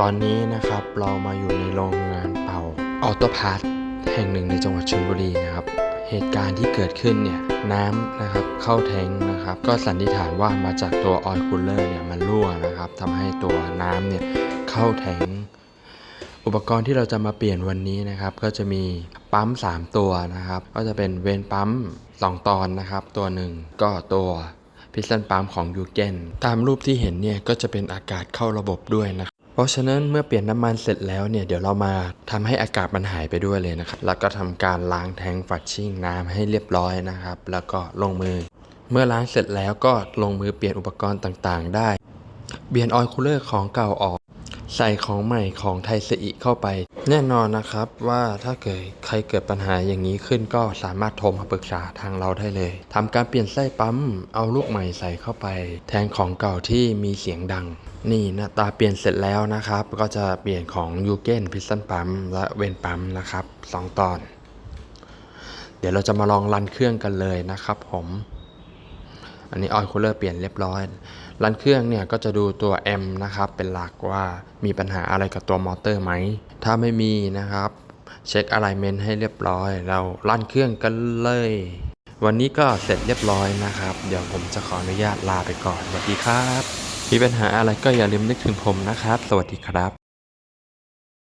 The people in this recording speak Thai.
ตอนนี้นะครับเรามาอยู่ในโรงงานเป่าออโตพาร์ทแห่งหนึ่งในจังหวัดชลบุรีนะครับ เหตุการณ์ที่เกิดขึ้นเนี่ยน้ำนะครับเข้าแทงนะครับ ก็สันนิษฐานว่ามาจากตัวออยคูลเลอร์เนี่ยมันรั่วนะครับทำให้ตัวน้ำเนี่ยเข้าแทงอุปกรณ์ที่เราจะมาเปลี่ยนวันนี้นะครับ ก็จะมีปั๊ม 3 ตัวนะครับ ก็จะเป็นเวนปั๊ม 2 ตอนนะครับ ตัวหนึ่งก็ตัวพิสตันปั๊มของยูเกนตามรูปที่เห็นเนี่ยก็จะเป็นอากาศเข้าระบบด้วยนะครับ ราะฉะนั้นเมื่อเปลี่ยนน้ำมันเสร็จแล้วเนี่ยเดี๋ยวเรามาทำให้อากาศมันหายไปด้วยเลยนะครับ แล้วก็ทำการล้างแทงฟัดชิ่งน้ำให้เรียบร้อยนะครับ แล้วก็ลงมือ เมื่อล้างเสร็จแล้วก็ลงมือเปลี่ยนอุปกรณ์ต่างๆ ได้เปลี่ยนออยล์คูลเลอร์ของเก่าออก ใส่ของใหม่ของไทยเซอิเข้าไป แน่นอนนะครับว่าถ้าเกิดใครเกิดปัญหาอย่างนี้ขึ้นก็สามารถโทรมาปรึกษาทางเราได้เลยทำการเปลี่ยนไส้ปั๊มเอาลูกใหม่ใส่เข้าไป แทนของเก่าที่มีเสียงดัง นี่หน้าตาเปลี่ยนเสร็จแล้วนะครับ ก็จะเปลี่ยนของยูเกนพิสตันปั๊มและเวนปั๊มนะครับสองตอน เดี๋ยวเราจะมาลองรันเครื่องกันเลยนะครับผม อันนี้ออยล์คูลเลอร์เปลี่ยนเรียบร้อยรันเครื่องเนี่ยก็จะดูตัว M นะครับเป็นหลักว่ามีปัญหาอะไรกับตัวมอเตอร์ไหม ถ้าไม่มีนะครับเช็คอะไลเมนต์ให้เรียบร้อยเรารันเครื่องกันเลย วันนี้ก็เสร็จเรียบร้อยนะครับ เดี๋ยวผมจะขออนุญาตลาไปก่อนสวัสดีครับ มีปัญหาอะไรก็อย่าลืมนึกถึงผมนะครับ สวัสดีครับ